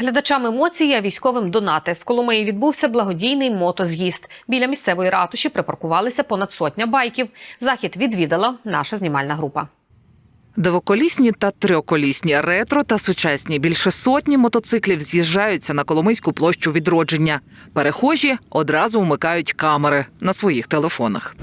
Глядачам емоції, військовим донати. В Коломиї відбувся благодійний мотоз'їзд. Біля місцевої ратуші припаркувалися понад сотня байків. Захід відвідала наша знімальна група. Двоколісні та трьохколісні, ретро та сучасні. Більше сотні мотоциклів з'їжджаються на Коломийську площу відродження. Перехожі одразу вмикають камери на своїх телефонах.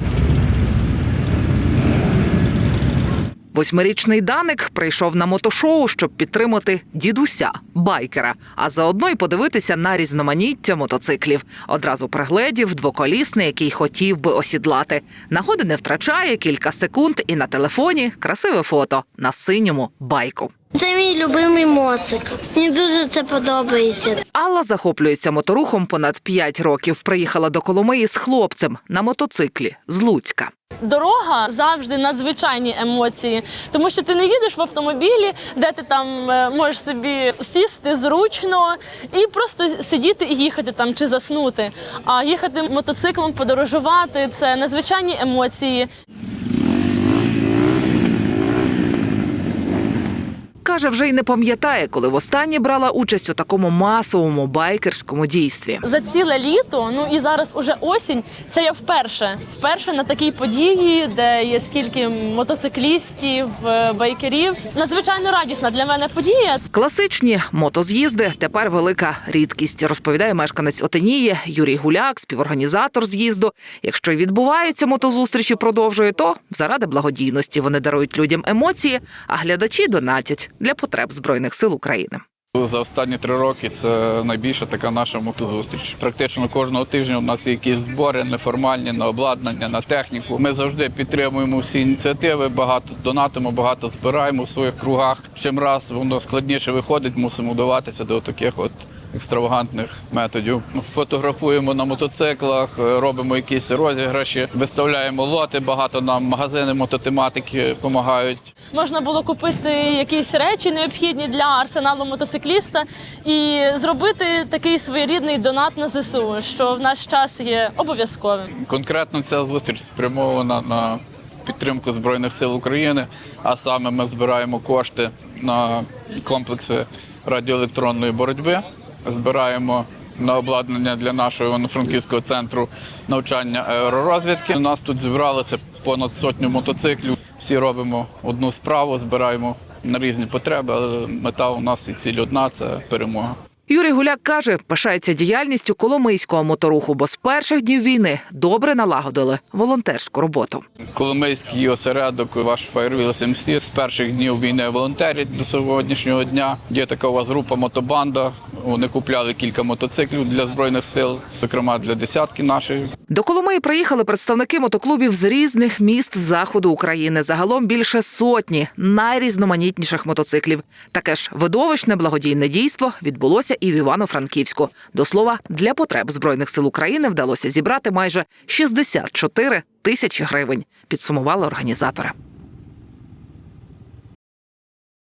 Восьмирічний Даник прийшов на мотошоу, щоб підтримати дідуся, байкера, а заодно й подивитися на різноманіття мотоциклів. Одразу пригледів двоколісний, який хотів би осідлати. Нагоди не втрачає кілька секунд, і на телефоні красиве фото на синьому байку. Це мій любимий моцик. Мені дуже це подобається. Алла захоплюється моторухом понад 5 років. Приїхала до Коломиї з хлопцем на мотоциклі з Луцька. Дорога завжди надзвичайні емоції, тому що ти не їдеш в автомобілі, де ти там е, можеш собі сісти зручно і просто сидіти і їхати там чи заснути. А їхати мотоциклом, подорожувати це надзвичайні емоції. Каже, вже й не пам'ятає, коли востаннє брала участь у такому масовому байкерському дійстві. За ціле літо, ну і зараз уже осінь. Це я вперше. Вперше на такій події, де є скільки мотоциклістів, е, байкерів. Надзвичайно радісна для мене подія. Класичні мотоз'їзди тепер велика рідкість, розповідає мешканець Отинії Юрій Гуляк, співорганізатор з'їзду. Якщо й відбуваються мотозустрічі, продовжує, то заради благодійності вони дарують людям емоції, а глядачі донатять для потреб збройних сил України. За останні три роки це найбільша така наша мотозустріч. Практично кожного тижня у нас є якісь збори неформальні на обладнання, на техніку. Ми завжди підтримуємо всі ініціативи, багато донатимо, багато збираємо в своїх кругах. Чим раз воно складніше виходить, мусимо вдаватися до таких от. Екстравагантних методів фотографуємо на мотоциклах, е, робимо якісь розіграші, виставляємо лоти. Багато нам магазини мототематики допомагають. Можна було купити якісь речі необхідні для арсеналу мотоцикліста і зробити такий своєрідний донат на ЗСУ, що в наш час є обов'язковим. Конкретно ця зустріч спрямована на підтримку Збройних сил України, а саме ми збираємо кошти на комплекси радіоелектронної боротьби, збираємо на обладнання для нашого Івано-Франківського центру навчання аеророзвідки. У нас тут зібралося понад сотню мотоциклів. Всі робимо одну справу, збираємо на різні потреби, але мета у нас і ціль одна це перемога. Юрій Гуляк каже, пишається діяльністю коломийського моторуху, бо з перших днів війни добре налагодили волонтерську роботу. Коломийський осередок, ваш Firewheel SMC з перших днів війни волонтерять до сьогоднішнього дня. Є така у вас група мотобанда. Вони купляли кілька мотоциклів для збройних сил, зокрема для десятки нашої. До Коломиї приїхали представники мотоклубів з різних міст заходу України. Загалом більше сотні найрізноманітніших мотоциклів. Таке ж видовищне благодійне дійство відбулося і в Івано-Франківську. До слова, для потреб збройних сил України вдалося зібрати майже 64 тисячі гривень. Підсумували організатори.